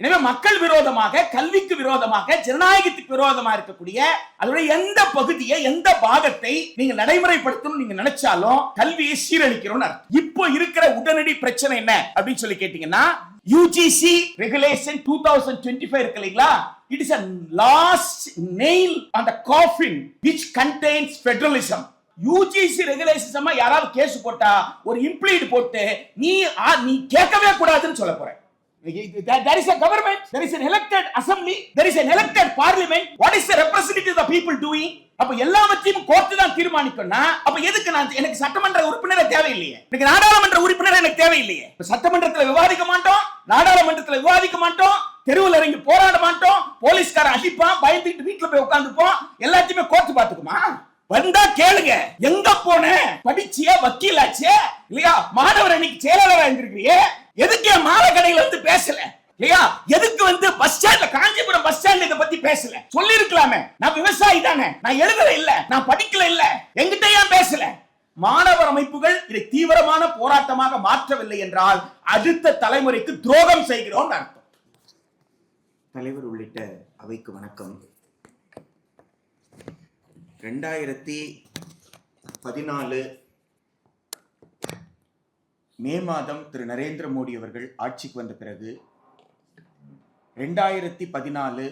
எனவே மக்கள் விரோதமாக கல்விக்கு விரோதமாக ஜனநாயகத்துக்கு விரோதமா இருக்கக்கூடிய அதோட எந்த பகுதியை எந்த பாகத்தை நீங்க நடைமுறைப்படுத்தணும் நீங்க நினைச்சாலும் கல்வியை சீரழிக்கிறோம்னு அர்த்தம். இப்போ இருக்கிற உடனடி பிரச்சனை என்ன அப்படின்னு சொல்லி கேட்டீங்கன்னா UGC regulation two thousand twenty five இருக்கு இல்லைங்களா? It is a last nail அந்த coffin which contains federalism UGC regulation யாராவது கேஸ் போட்டா ஒரு இம்ப்ளீட் போட்டு நீ ஆ- நீ கேட்கவே கூடாதுன்னு சொல்ல போறேன். There there is a government, there is an elected assembly, there is an elected parliament. What is the representative of the people doing? அப்ப எல்லாவற்றையும் கோர்ட்டு தான் தீர்மானிக்கணும்னா அப்ப எதுக்கு நான் எனக்கு சட்டமன்ற உறுப்பினரை தேவையில்லையே எனக்கு நாடாளுமன்ற உறுப்பினர் எனக்கு தேவையில்லையே சட்டமன்றத்துல விவாதிக்க மாட்டோம் நாடாளுமன்றத்துல விவாதிக்க மாட்டோம் தெருவில் இறங்கி போராட மாட்டோம் போலீஸ்காரன் அடிப்பான் பயந்துட்டு வீட்டுல போய் உட்கார்ந்துப்போம் எல்லாத்தையுமே கோர்ட்டு பாத்துக்குமா வந்தா கேளுங்க. எங்க போன? படிச்சிய? வக்கீலாச்சே? இல்லையா? மாணவர் அன்னைக்கு செயலாளரா இருந்திருக்கிறியே? எதுக்கு மாலை கடையில வந்து பேசல? இல்லையா? எதுக்கு வந்து பஸ் ஸ்டாண்ட்ல காஞ்சிபுரம் பஸ் ஸ்டாண்ட்ல இதை பத்தி பேசல? சொல்லி இருக்கலாமே நான் விவசாயி தானே. நான் எழுதல இல்ல. நான் படிக்கல இல்ல. எங்கிட்ட ஏன் பேசல? மாணவர் அமைப்புகள் இதை தீவிரமான போராட்டமாக மாற்றவில்லை என்றால் அடுத்த தலைமுறைக்கு துரோகம் செய்கிறோம் அர்த்தம். தலைவர் உள்ளிட்ட அவைக்கு வணக்கம். ரெண்டாயிரத்தி பதினாலு மே மாதம் திரு நரேந்திர மோடி அவர்கள் ஆட்சிக்கு வந்த பிறகு ரெண்டாயிரத்தி பதினாலு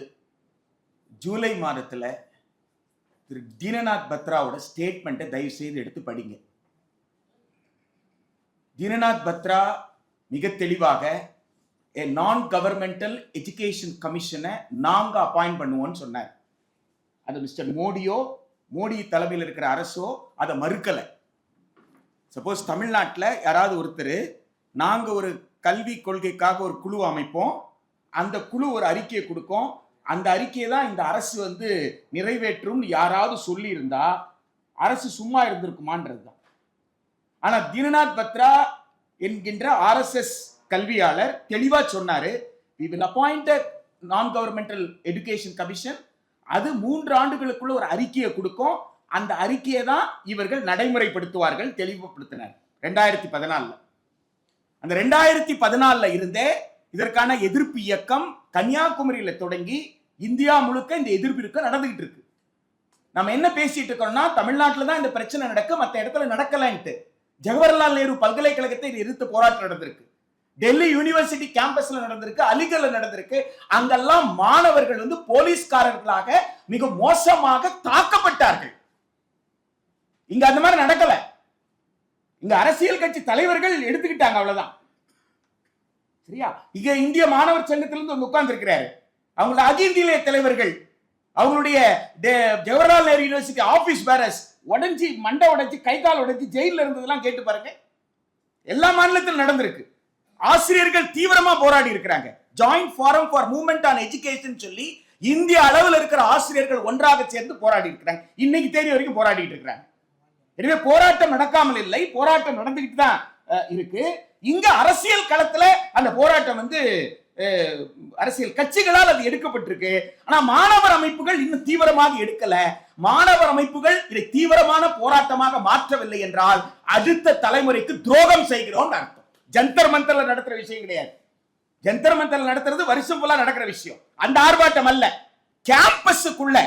ஜூலை மாதத்தில் திரு தீனநாத் பத்ராவோட ஸ்டேட்மெண்ட்டை தயவு செய்து எடுத்து படிங்க. தீனநாத் பத்ரா மிக தெளிவாக ஏ நான் கவர்மெண்டல் எஜுகேஷன் கமிஷனை நாங்கள் அப்பாயிண்ட் பண்ணுவோம்னு சொன்னார். அது மிஸ்டர் மோடியோ மோடி தலைமையில் இருக்கிற அரசோ அதை மறுக்கலை. சப்போஸ் தமிழ்நாட்டில் யாராவது ஒருத்தர் நாங்கள் ஒரு கல்வி கொள்கைக்காக ஒரு குழு அமைப்போம். அந்த குழு ஒரு அறிக்கையை கொடுக்கும். அந்த அறிக்கையை தான் இந்த அரசு வந்து நிறைவேற்றும் யாராவது சொல்லியிருந்தா அரசு சும்மா இருந்திருக்குமான்றது தான். ஆனால் தீனநாத் பத்ரா என்கின்ற ஆர்எஸ்எஸ் கல்வியாளர் தெளிவாக சொன்னார் we will appoint non governmental education commission அது மூன்று ஆண்டுகளுக்குள்ள ஒரு அறிக்கையை கொடுக்கும். அந்த அறிக்கையை தான் இவர்கள் நடைமுறைப்படுத்துவார்கள் தெளிவுபடுத்தினர். ரெண்டாயிரத்தி பதினாலில். அந்த ரெண்டாயிரத்தி பதினாலில் இருந்தே இதற்கான எதிர்ப்பு இயக்கம் கன்னியாகுமரியில் தொடங்கி இந்தியா முழுக்க இந்த எதிர்ப்பு இருக்க நடந்துகிட்டு இருக்கு. நம்ம என்ன பேசிட்டு இருக்கோம்னா தமிழ்நாட்டில் தான் இந்த பிரச்சனை நடக்க மற்ற இடத்துல நடக்கலன்ட்டு. ஜவஹர்லால் நேரு பல்கலைக்கழகத்தை எதிர்த்து போராட்டம் நடந்திருக்கு. டெல்லி யூனிவர்சிட்டி கேம்பஸ்ல நடந்திருக்கு அலிகர்ல நடந்திருக்கு. அங்கெல்லாம் மாணவர்கள் வந்து போலீஸ்காரர்களாக மிக மோசமாக தாக்கப்பட்டார்கள். இங்க அந்த மாதிரி நடக்கல. இங்க அரசியல் கட்சி தலைவர்கள் எடுத்துக்கிட்டாங்க அவ்வளவுதான். சரியா? இங்க இந்திய மாணவர் சங்கத்திலிருந்து வந்து உட்கார்ந்து இருக்கிறாரு அவங்களோட அகில இந்திய தலைவர்கள் அவங்களுடைய Jawaharlal Nehru university office bearers உடஞ்சி மண்டை உடைச்சி கை கால் உடைச்சி ஜெயில இருந்ததெல்லாம் கேட்டு பாருங்க. எல்லா மாநிலத்திலும் நடந்திருக்கு. ஆசிரியர்கள் தீவிரமா போராடி இருக்கிறாங்க. Joint forum for movement on education சொல்லி இந்திய அளவில் இருக்கிற ஆசிரியர்கள் ஒன்றாக சேர்ந்து போராடி இருக்கிறாங்க. இன்னைக்கு தேதி வரைக்கும் போராடிட்டு இருக்கிறாங்க. எனவே போராட்டம் நடக்காமல் இல்லை. போராட்டம் நடந்துகிட்டு தான் இருக்கு. இங்க அரசியல் களத்துல அந்த போராட்டம் வந்து அரசியல் கட்சிகளால் அது எடுக்கப்பட்டிருக்கு. ஆனா மாணவர் அமைப்புகள் இன்னும் தீவிரமாக எடுக்கல. மாணவர் அமைப்புகள் இதை தீவிரமான போராட்டமாக மாற்றவில்லை என்றால் அடுத்த தலைமுறைக்கு துரோகம் செய்கிறோம் அர்த்தம். ஜந்தர் மந்தர்ல நடத்துற விஷயம் கிடையாது. ஜந்தர் மந்தர்ல நடத்துறது வருஷம் ஃபுல்லா நடக்கிற விஷயம். அந்த ஆர்ப்பாட்டம் அல்ல. கேம்பஸுக்குள்ள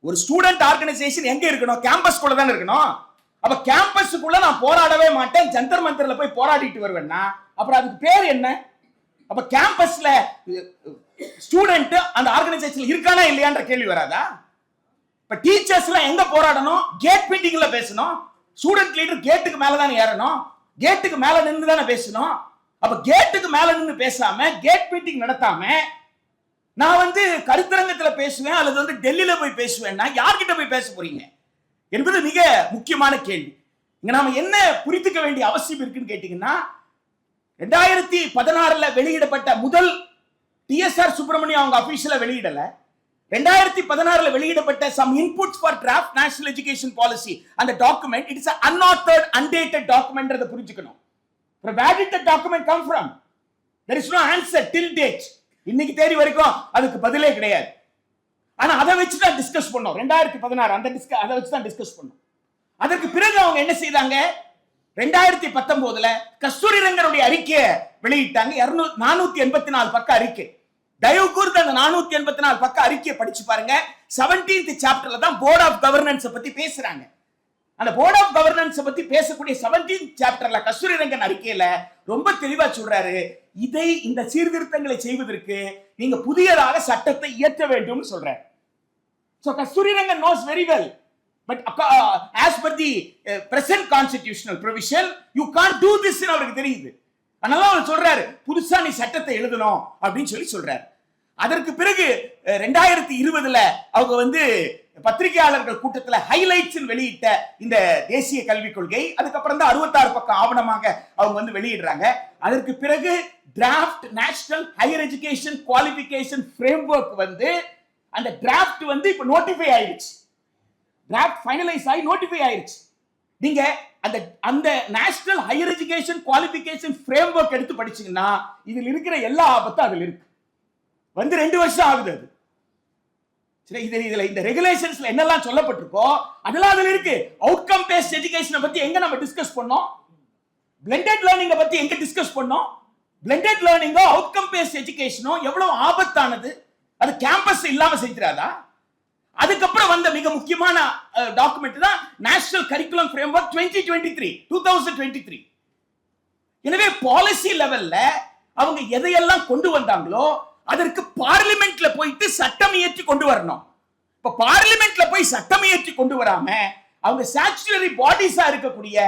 ஒரு ஸ்டூடெண்ட் ஆர்கனைசேஷன் எங்க இருக்கணும்? கேம்பஸ்குள்ள தானே இருக்கணும். அப்ப கேம்பஸுக்குள்ள நான் போராடவே மாட்டேன். ஜந்தர் மந்தர்ல போய் போராடிட்டு வருவேன்னா அப்புறம் அதுக்கு பேர் என்ன? அப்ப கேம்பஸ்ல ஸ்டூடெண்ட் அந்த ஆர்கனைசேஷன் இருக்கானா இல்லையான்ற கேள்வி வராதா? இப்ப டீச்சர்ஸ் எல்லாம் எங்க போராடணும்? கேட் மீட்டிங்ல பேசணும். ஸ்டூடெண்ட் லீடர் கேட்டுக்கு மேல தான் ஏறணும். கேட்டுக்கு மேல நின்று தானே பேசணும். அப்ப கேட்டுக்கு மேல நின்று பேசாம கேட் மீட்டிங் நடத்தாம நான் வந்து கருத்தரங்கத்துல பேசுவேன் அல்லது வந்து டெல்லியில போய் பேசுவேன்னா யார்கிட்ட போய் பேச போறீங்க? என்பது மிக முக்கியமான கேள்வி. இங்க நாம என்ன புரித்துக்க வேண்டிய அவசியம் இருக்குன்னு கேட்டீங்கன்னா ரெண்டாயிரத்தி பதினாறுல வெளியிடப்பட்ட முதல் டிஎஸ்ஆர் சுப்பிரமணியம் அவங்க அபிஷியலா வெளியிடல. ரெண்டாயிரத்தி பதினாறுல வெளியிடப்பட்ட some inputs for draft national education policy அந்த document it's unauthored undated document புரிஞ்சுக்கணும். Document come from there is no answer till date இன்னைக்கு தேதி வரைக்கும் அதுக்கு பதிலே கிடையாது. ஆனா அதை வச்சு தான் டிஸ்கஸ் பண்ணோம். ரெண்டாயிரத்தி பதினாறு அந்த டிஸ்க அதை வச்சு தான் டிஸ்கஸ் பண்ணோம். அதற்கு பிறகு அவங்க என்ன செய்தாங்க? ரெண்டாயிரத்தி பத்தொன்பதுல கஸ்தூரி ரங்கனுடைய அறிக்கையை வெளியிட்டாங்க. இருநூ நானூத்தி எண்பத்தி நாலு பக்கம் அறிக்கை. தயவு கூர்ந்து அந்த நானூத்தி எண்பத்தி நாலு பக்கம் அறிக்கையை படிச்சு பாருங்க. 17th சாப்டர்ல தான் போர்ட் ஆஃப் கவர்னன்ஸ் பத்தி பேசுறாங்க. அந்த போர்ட் ஆஃப் கவர்னன்ஸ் பத்தி பேசக்கூடிய 17th சாப்டர்ல கஸ்தூரி ரங்கன் அறிக்கையில ரொம்ப தெளிவா சொல்றாரு. இதை இந்த சீர்திருத்தங்களை செய்வதற்கு நீங்க புதியதாக சட்டத்தை இயற்ற வேண்டும் சொல்றாரு. So Kasturi Rangan knows very well but as per the present constitutional provision you can do this அவருக்கு தெரியுது. அதனால அவர் சொல்றாரு புதுசா நீ சட்டத்தை எழுதணும் அப்படின்னு சொல்லி சொல்றாரு. அதற்கு பிறகு ரெண்டாயிரத்தி இருபதுல அவங்க வந்து பத்திரிகையாளர்கள் கூட்டத்தில் ஹைலைட்ஸ் வெளியிட்ட இந்த தேசிய கல்விக் கொள்கை அதுக்கப்புறம் தான் அறுபத்தாறு பக்கம் ஆவணமாக அவங்க வந்து வெளியிடுறாங்க. அதற்கு பிறகு draft national higher education qualification framework வந்து அந்த டிராஃப்ட் வந்து இப்போ நோட்டிஃபை ஆயிடுச்சு டிராஃப்ட் ஃபைனலைஸ் ஆகி நோட்டிஃபை ஆயிடுச்சு நீங்க அந்த அந்த national higher education qualification framework எடுத்து படிச்சீங்கன்னா இதில் இருக்கிற எல்லா ஆபத்தும் அதில் இருக்கு. வந்து ரெண்டு வருஷம் ஆகுது அது. சரி இதில் இதில் இந்த ரெகுலேஷன்ஸ்ல என்னெல்லாம் சொல்லப்பட்டிருக்கோ அதெல்லாம் அதில் இருக்கு. அவுட்கம் பேஸ்ட் எஜுகேஷனை பத்தி எங்க நம்ம டிஸ்கஸ் பண்ணோம்? பிளெண்டட் லேர்னிங்கை பத்தி எங்க டிஸ்கஸ் பண்ணோம்? பிளெண்டட் லேர்னிங்கோ அவுட்கம் பேஸ்ட் எஜுகேஷனோ எவ்வளவு ஆபத்தானது? அது கேம்பஸ் இல்லாம செஞ்சிடாதா? அதுக்கப்புறம் வந்த மிக முக்கியமான டாக்குமெண்ட் தான் national curriculum framework twenty twenty three two thousand twenty three எனவே பாலிசி லெவல்ல அவங்க எதையெல்லாம் கொண்டு வந்தாங்களோ அதற்கு பார்லிமெண்ட்ல போயிட்டு சட்டம் இயற்றி கொண்டு வரணும். இப்ப பார்லிமெண்ட்ல போய் சட்டம் இயற்றி கொண்டு வராம அவங்க ஸ்டாச்சுரி பாடிஸா இருக்கக்கூடிய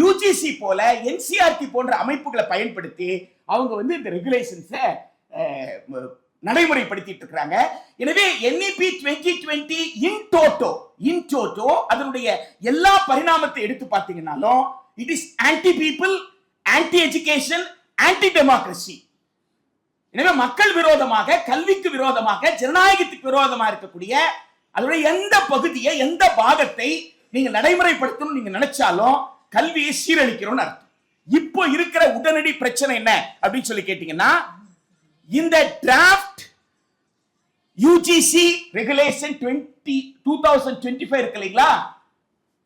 யூஜிசி போல என்சிஆர்டி போன்ற அமைப்புகளை பயன்படுத்தி அவங்க வந்து இந்த ரெகுலேஷன்ஸை நடைமுறைப்படுத்திட்டு இருக்கிறாங்க எனவே NEP twenty twenty in toto in toto அதனுடைய எல்லா பரிணாமத்தை எடுத்து பார்த்தீங்கன்னாலும் it is anti people anti education anti democracy எனவே மக்கள் விரோதமாக கல்விக்கு விரோதமாக ஜனநாயகத்துக்கு விரோதமாக இருக்கக்கூடிய அதோடைய எந்த பகுதியை எந்த பாகத்தை நீங்க நடைமுறைப்படுத்தணும் நீங்க நினைச்சாலும் கல்வியை சீரழிக்கிறோம்னு அர்த்தம். இப்போ இருக்கிற உடனடி பிரச்சனை என்ன அப்படின்னு சொல்லி கேட்டீங்கன்னா இந்த draft UGC regulation twenty two thousand twenty five இருக்கு இல்லைங்களா?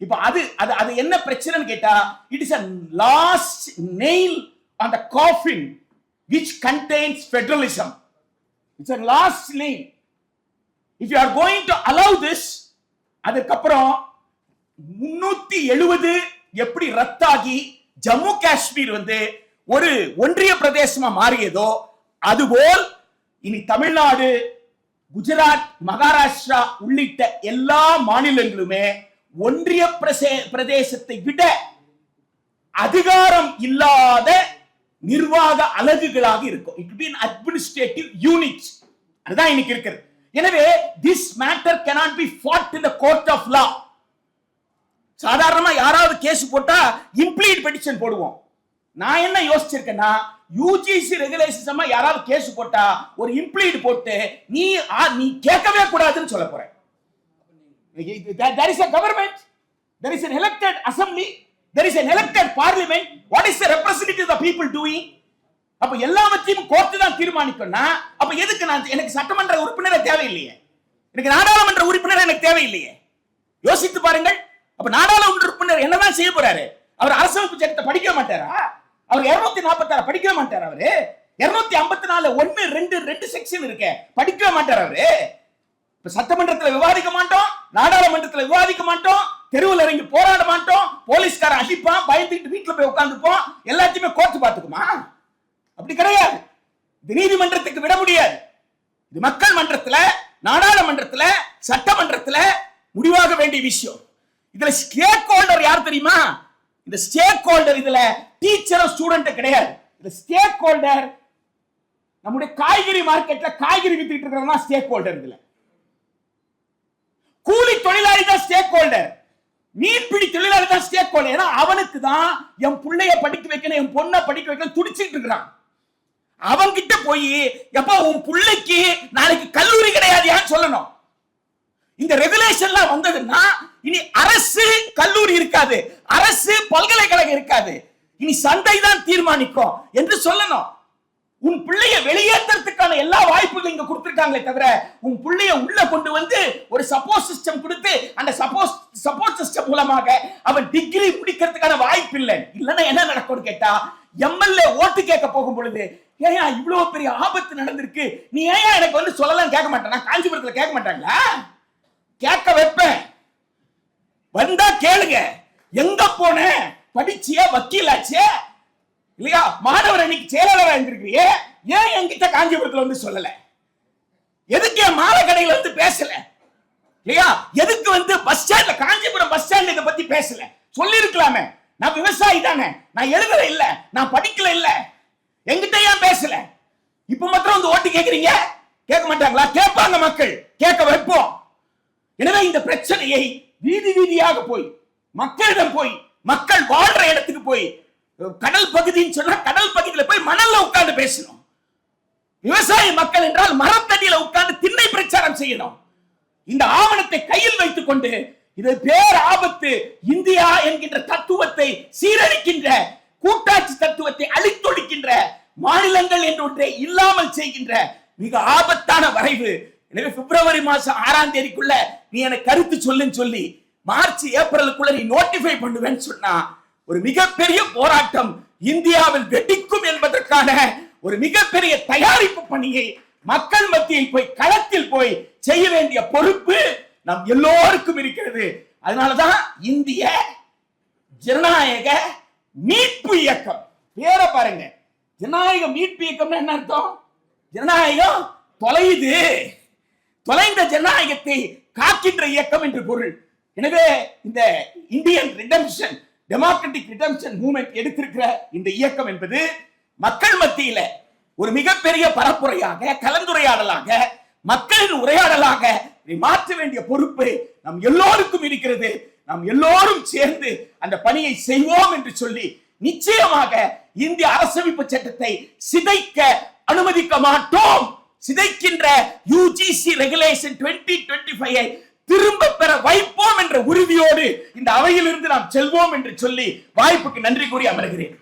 இப்போ அது அது அது என்ன பிரச்சனைன்னு கேட்டா it is a last nail on the coffin which contains federalism. It's a last name. If you are going to allow this அதுக்கப்புறம் முன்னூத்தி எழுபது எப்படி ரத்தாகி ஜம்மு காஷ்மீர் வந்து ஒரு ஒன்றிய பிரதேசமா மாறியதோ அதுபோல் இனி தமிழ்நாடு குஜராத் மகாராஷ்டிரா உள்ளிட்ட எல்லா மாநிலங்களுமே ஒன்றிய பிரதேசத்தை விட அதிகாரம் இல்லாத நிர்வாக அலகுகளாக இருக்கும். இட் பி அட்மினிஸ்ட்ரேட்டிவ் யூனிட் அதுதான் இன்னைக்கு இருக்கிறது. எனவே this matter cannot be fought in the court of law சாதாரணமா யாராவது கேஸ் போட்டா இம்ப்ளீட் பெட்டிஷன் போடுவோம். நான் என்ன யோசிச்சிருக்கேன்னா யூஜிசி ரெகுலேஷன் யாராவது கேஸ் போட்டா ஒரு இம்ப்ளீட் போட்டு நீ ஆ- நீ கேட்கவே கூடாதுன்னு சொல்ல போறேன். There is a government there is an elected assembly. There is an elected parliament. What is the representative of the people doing? அப்ப எல்லாவற்றையும் கோர்ட்டு தான் தீர்மானிக்கணும்னா அப்ப எதுக்கு நான் எனக்கு சட்டமன்ற உறுப்பினரை தேவையில்லையே? எனக்கு நாடாளுமன்ற உறுப்பினர் எனக்கு தேவையில்லையே? யோசித்து பாருங்கள். அப்ப நாடாளுமன்ற உறுப்பினர் என்னதான் செய்ய போறாரு? அவர் அரசமைப்பு சட்டத்தை படிக்க மாட்டாரா? அவர் இருநூத்தி நாற்பத்தாறு படிக்க மாட்டார் அவரு? இருநூத்தி ஐம்பத்தி நாலு ஒன்னு ரெண்டு ரெண்டு செக்ஷன் இருக்க. படிக்க மாட்டார் அவரு? இப்ப சட்டமன்றத்துல விவாதிக்க மாட்டோம் நாடாளுமன்றத்துல விவாதிக்க மாட்டோம் தெருவில் இறங்கி போராட போலீஸ்காரன் அடிப்பான் பயந்துட்டு வீட்டுல போய் உட்காந்துப்போம் எல்லாத்தையுமே கோர்த்து பார்த்துக்குமா? அப்படி கிடையாது. இது நீதிமன்றத்துக்கு விட முடியாது. இது மக்கள் மன்றத்துல நாடாளுமன்றத்துல சட்டமன்றத்துல முடிவாக வேண்டிய விஷயம். இதுல ஸ்டேக் ஹோல்டர் யார் தெரியுமா? இந்த ஸ்டேக் ஹோல்டர் இதுல டீச்சரும் ஸ்டூடெண்ட் கிடையாது. இந்த ஸ்டேக் ஹோல்டர் நம்முடைய காய்கறி மார்க்கெட்ல காய்கறி வித்துட்டு இருக்கிறவங்க ஸ்டேக் ஹோல்டர் இதுல. கூலி தொழிலாளி தான் ஸ்டேக் ஹோல்டர் மீன்பிடி தொழிலாளி தான் ஸ்டேக் ஹோல்டர் ஏன்னா அவனுக்கு தான் என் பிள்ளைய படிக்க வைக்கணும் என் பொண்ணை படிக்க வைக்கணும் துடிச்சிட்டு இருக்கிறான். அவன்கிட்ட போய் எப்ப உன் பிள்ளைக்கு நாளைக்கு கல்லூரி கிடையாதுயான்னு சொல்லணும். இந்த ரெகுலேஷன்லாம் வந்ததுன்னா இனி அரசு கல்லூரி இருக்காது. அரசு பல்கலைக்கழகம் இருக்காது. இனி சந்தை தான் தீர்மானிக்கும் என்று சொல்லணும். உன் பிள்ளைய வெளியேற்றத்துக்கான எல்லா வாய்ப்புகளும் இங்க கொடுத்துருக்காங்களே தவிர உன் பிள்ளைய உள்ள கொண்டு வந்து ஒரு சப்போர்ட் சிஸ்டம் கொடுத்து அந்த சப்போஸ் சப்போர்ட் சிஸ்டம் மூலமாக அவன் டிகிரி முடிக்கிறதுக்கான வாய்ப்பு இல்லை. இல்லைன்னா என்ன நடக்கும்னு கேட்டா எம்எல்ஏ ஓட்டு கேட்க போகும் பொழுது ஏயா இவ்வளவு பெரிய ஆபத்து நடந்திருக்கு. நீ ஏன் எனக்கு வந்து சொல்லலாம் கேட்க மாட்டேன். நான் காஞ்சிபுரத்துல கேட்க மாட்டாங்களா? கேட்க வைப்பேன். வந்தா கேளுங்க. எங்க போன? படிச்சிய? வக்கீலாச்சே? இல்லையா? மாணவர் அன்னைக்கு செயலாளரா இருந்திருக்கிறியே ஏன் என்கிட்ட காஞ்சிபுரத்துல வந்து சொல்லல? எதுக்கு என் மாலை கடையில வந்து பேசல? இல்லையா? எதுக்கு வந்து பஸ் ஸ்டாண்ட்ல காஞ்சிபுரம் பஸ் ஸ்டாண்ட் இதை பத்தி பேசல? சொல்லி இருக்கலாமே நான் விவசாயி தானே. நான் எழுதல இல்ல. நான் படிக்கல இல்ல. என்கிட்ட ஏன் பேசல? இப்ப மாத்திரம் வந்து ஓட்டு கேக்குறீங்க? கேட்க மாட்டாங்களா? கேட்பாங்க மக்கள். கேட்க வைப்போம். எனவே இந்த பிரச்சனையை வீதி வீதியாக போய் மக்களிடம் போய் மக்கள் வாழ்ற இடத்துக்கு போய் கடல் பகுதின்னு சொன்னா கடல் பகுதியில போய் மணல்ல உட்கார்ந்து பேசணும். விவசாய மக்கள் என்றால் மரத்தடியில உட்கார்ந்து திண்ணை பிரச்சாரம் செய்யணும். இந்த ஆவணத்தை கையில் வைத்துக் கொண்டு இது பேர் ஆபத்து இந்தியா என்கின்ற தத்துவத்தை சீரழிக்கின்ற கூட்டாட்சி தத்துவத்தை அழித்தொழிக்கின்ற மாநிலங்கள் என்று ஒன்றை இல்லாமல் செய்கின்ற மிக ஆபத்தான வரைவு. எனவே பிப்ரவரி மாசம் ஆறாம் தேதிக்குள்ள நீ எனக்கு கருத்து சொல்லுன்னு சொல்லி மார்ச் ஏப்ரலுக்குள்ள நீ நோட்டிஃபை பண்ணுவேன்னு சொன்னா ஒரு மிகப்பெரிய போராட்டம் இந்தியாவில் வெடிக்கும் என்பதற்கான ஒரு மிகப்பெரிய தயாரிப்பு பணியை மக்கள் மத்தியில் போய் களத்தில் போய் செய்ய வேண்டிய பொறுப்பு நம் எல்லோருக்கும் இருக்கிறது. அதனாலதான் இந்திய ஜனநாயக மீட்பு இயக்கம். பேரை பாருங்க. ஜனநாயக மீட்பு இயக்கம்னா என்ன அர்த்தம்? ஜனநாயகம் தொலையுது. தொலைந்த ஜனநாயகத்தை காக்கின்ற இயக்கம் என்று பொருள். எனவே இந்த Indian redemption democratic redemption movement எடுத்திருக்கிற இந்த இயக்கம் என்பது மக்கள் மத்தியில ஒரு மிகப்பெரிய பரப்புரையாக கலந்துரையாடலாக மக்களின் உரையாடலாக இதை மாற்ற வேண்டிய பொறுப்பு நம் எல்லோருக்கும் இருக்கிறது. நாம் எல்லோரும் சேர்ந்து அந்த பணியை செய்வோம் என்று சொல்லி நிச்சயமாக இந்திய அரசமைப்பு சட்டத்தை சிதைக்க அனுமதிக்க மாட்டோம். சிதைக்கின்ற UGC regulation twenty twenty five திரும்ப பெற வைப்போம் என்ற உறுதியோடு இந்த அவையிலிருந்து நாம் செல்வோம் என்று சொல்லி வாய்ப்புக்கு நன்றி கூறி அமர்கிறேன்.